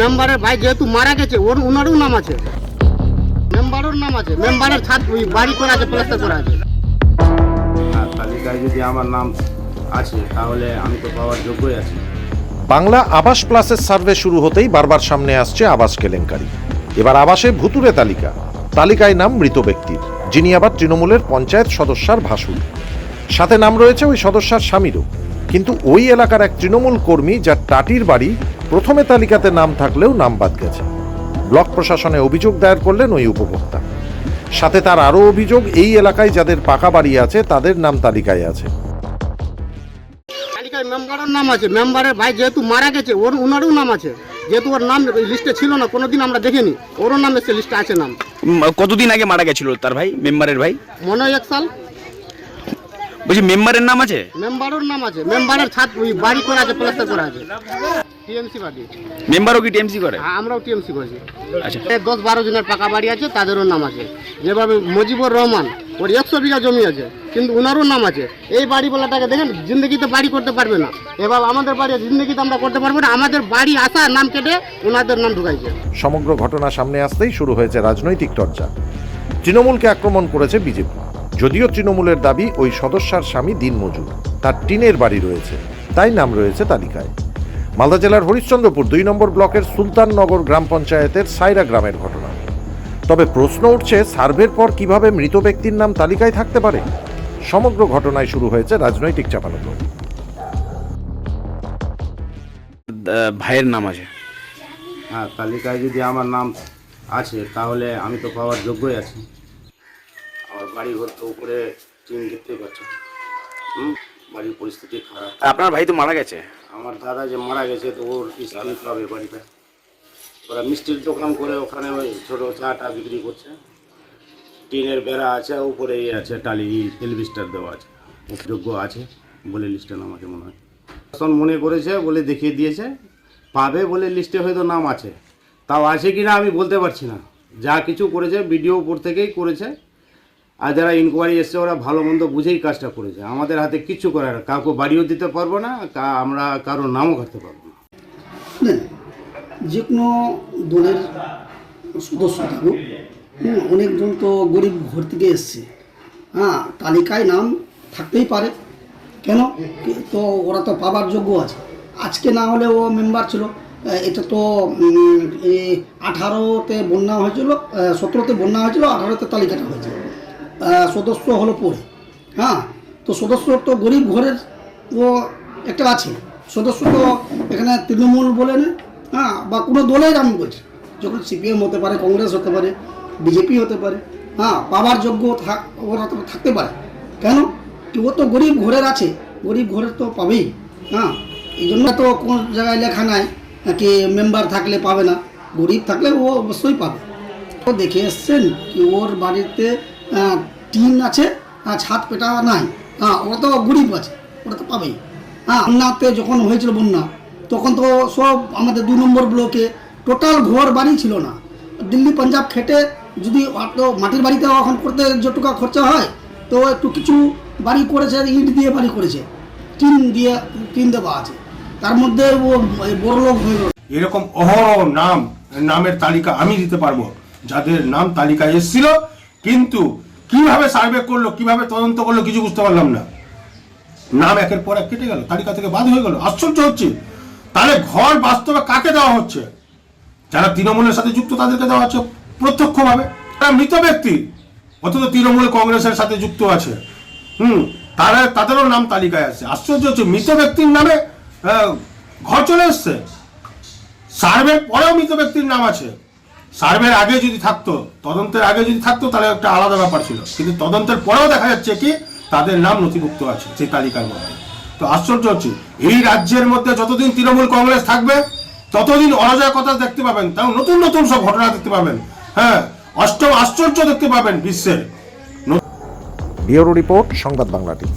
মেম্বারের ভাই যেহেতু মারা গেছে ওর ওনারও নাম আছে। মেম্বারের নাম আছে। মেম্বারের ছাদ ওই বাড়ি করা আছে প্লাস্টার করা আছে। তালিকায় যদি আমার নাম আছে তাহলে আমি তো পাওয়ার যোগ্যই আছি। বাংলা আবাস প্লাসের সার্ভে শুরু হতেই বারবার সামনে আসছে আবাস কেলেঙ্কারি। এবার আবাসে ভুতুরে তালিকা। তালিকায় নাম মৃত ব্যক্তির যিনি আবার তৃণমূলের পঞ্চায়েত সদস্যার ভাসুর সাথে নাম রয়েছে ওই সদস্যার স্বামীরও। কিন্তু ওই এলাকার এক তৃণমূল কর্মী যার টাটির বাড়ি প্রথমে তালিকাতে নাম থাকলেও নাম বাদ গেছে। ব্লক প্রশাসনে অভিযোগ দায়ের করলেন ওই উপভোক্তা। সাথে তার আরও অভিযোগ এই এলাকায় যাদের পাকা বাড়ি আছে তাদের নাম তালিকায় আছে। তালিকায় মেম্বারের নাম আছে। মেম্বারের ভাই যেহেতু মারা গেছে ওর ওনারও নাম আছে। যেহেতু ওর নাম লিস্টে ছিল না কোনোদিন আমরা দেখিনি। ওরও নাম এসে লিস্টে আছে নাম। কতদিন আগে মারা গেছিল তার ভাই মেম্বারের ভাই? মনে হয় এক সাল। বলছি মেম্বারের নাম আছে? মেম্বারের নাম আছে। মেম্বারের ছাদ ওই বাড়ি করা আছে প্লাস্টার করা আছে। টিএমসি বাড়ি মেম্বারও কি টিএমসি করে? হ্যাঁ, আমরাও টিএমসি করছি। আচ্ছা। এ দশ বারো জনের পাকা বাড়ি আছে তাদেরও নাম আছে। যেভাবে মুজিবুর রহমান ওর একশো বিঘা জমি আছে কিন্তু ওনারও নাম আছে। এই বাড়িওয়ালাটাকে দেখেন জিন্দগিতে বাড়ি করতে পারবে না। এবার আমাদের বাড়ি জিন্দগিতে আমরা করতে পারব না। আমাদের বাড়ি আসা নাম কেটে ওনাদের নাম ঢুকাইছে। সমগ্র ঘটনা সামনে আসতেই শুরু হয়েছে রাজনৈতিক চর্চা। তৃণমূলকে আক্রমণ করেছে বিজেপি। যদিও তৃণমূলের দাবি ওই সদস্যার স্বামী দিনমজুর তার টিনের বাড়ি রয়েছে তাই নাম রয়েছে তালিকায়। মালদা জেলার হরিশ্চন্দ্রপুর দুই নম্বর ব্লকের সুলতাননগর গ্রাম পঞ্চায়েতের সাইরা গ্রামের ঘটনা। তবে প্রশ্ন উঠছে সার্ভের পর কীভাবে মৃত ব্যক্তির নাম তালিকায় থাকতে পারে? সমগ্র ঘটনায় শুরু হয়েছে রাজনৈতিক চাপানোতর আহ, ভাইয়ের নাম আছে। হ্যাঁ তালিকায় যদি আমার নাম আছে তাহলে আমি তো পাওয়ার যোগ্যই আছি। আমার বাড়ি ঘর তো উপরে টিন দেখতেই পাচ্ছ হুম? বাড়ির পরিস্থিতি খারাপ। আপনার ভাই তো মারা গেছে? আমার দাদা যে মারা গেছে তো ওর স্ত্রী পাবে বাড়িটা ওরা মিষ্টির দোকান করে ওখানে ওই ছোটো চাটা বিক্রি করছে। টিনের বেড়া আছে উপরে ইয়ে আছে টালি এলবিস্টার দেওয়া আছে। যোগ্য আছে বলে লিস্টে নাম আছে মনে হয়। শাসন মনে করেছে বলে দেখিয়ে দিয়েছে। পাবে বলে লিস্টে হয়তো নাম আছে। তাও আছে কি না আমি বলতে পারছি না। যা কিছু করেছে ভিডিও উপর থেকেই করেছে। আর যারা ইনকোয়ারি এসছে, ওরা ভালো মন্দ বুঝেই কাজটা করেছে। আমাদের হাতে কিচ্ছু করার। কাউকে বাড়িও দিতে পারব না আমরা কারোর নামও কাটতে পারব না। যে কোনো দলের সদস্য থাকুক অনেকজন তো গরিব ঘর থেকে এসছে। হ্যাঁ তালিকায় নাম থাকতেই পারে। কেন? তো ওরা তো পাবার যোগ্য আছে। আজকে না হলে ও মেম্বার ছিল। এটা তো আঠারোতে বন্যা হয়েছিল সতেরোতে বন্যা হয়েছিল, আঠারোতে তালিকাটা হয়েছিল সদস্য হলো পরে। হ্যাঁ তো সদস্য তো গরিব ঘরের ও একটা আছে। সদস্য তো এখানে তৃণমূল বলে না হ্যাঁ বা কোনো দলের আমি বলছি। যখন সিপিএম হতে পারে, কংগ্রেস হতে পারে বিজেপি হতে পারে হ্যাঁ পাওয়ার যোগ্য ওরা থাকতে পারে। কেন? কি ও তো গরিব ঘরের আছে, গরিব ঘরের তো পাবেই হ্যাঁ। এই জন্য তো কোন জায়গায় লেখা নাই কি মেম্বার থাকলে পাবে না, গরিব থাকলে ও অবশ্যই পাবে। ও দেখে এসছেন কি ওর বাড়িতে টিন আছে ছাদ পেটা নাই। হ্যাঁ ওরা তো গরিব আছে ওরা তো পাবেই। হ্যাঁ বন্যাতে যখন হয়েছিল বন্যা, তখন তো সব আমাদের দু নম্বর ব্লকে টোটাল ঘর বাড়ি ছিল না। দিল্লি, পাঞ্জাব খেটে যদি অত মাটির বাড়িতে এখন করতে যতটুকু খরচা হয়, তো একটু কিছু বাড়ি করেছে, ইট দিয়ে বাড়ি করেছে, টিন দিয়ে, টিন দেওয়া আছে। তার মধ্যে ও বড় লোক হয়ে গেল। এরকম অহরহ নাম, নামের তালিকা আমি দিতে পারব, যাদের নাম তালিকায় এসেছিল কিন্তু কীভাবে সার্ভে করল, কীভাবে তদন্ত করল কিছু বুঝতে পারলাম না। নাম একের পর এক কেটে গেল, তালিকা থেকে বাদ হয়ে গেল। আশ্চর্য হচ্ছে, তাহলে ঘর বাস্তবে কাকে দেওয়া হচ্ছে? যারা তৃণমূলের সাথে যুক্ত, তাদেরকে দেওয়া হচ্ছে প্রত্যক্ষভাবে। তারা মৃত ব্যক্তি, অথচ তৃণমূল কংগ্রেসের সাথে যুক্ত আছে। হুম, তারা, তাদেরও নাম তালিকায় আছে। আশ্চর্য হচ্ছে, মৃত ব্যক্তির নামে ঘর চলে এসছে। সার্ভের পরেও মৃত ব্যক্তির নাম আছে। সার্ভের আগে যদি থাকতো, তদন্তের আগে যদি থাকতো, তাহলে একটা আলাদা ব্যাপার ছিল। কিন্তু তদন্তের পরেও দেখা যাচ্ছে কি, তাদের নাম নথিভুক্ত আছে সেই তালিকার মধ্যে। তো আশ্চর্য হচ্ছে, এই রাজ্যের মধ্যে যতদিন তৃণমূল কংগ্রেস থাকবে, ততদিন অরাজকতা দেখতে পাবেন, তাও নতুন নতুন সব ঘটনা দেখতে পাবেন। হ্যাঁ অষ্টম আশ্চর্য দেখতে পাবেন বিশ্বের। ব্যুরো রিপোর্ট, সংবাদ বাংলা টিভি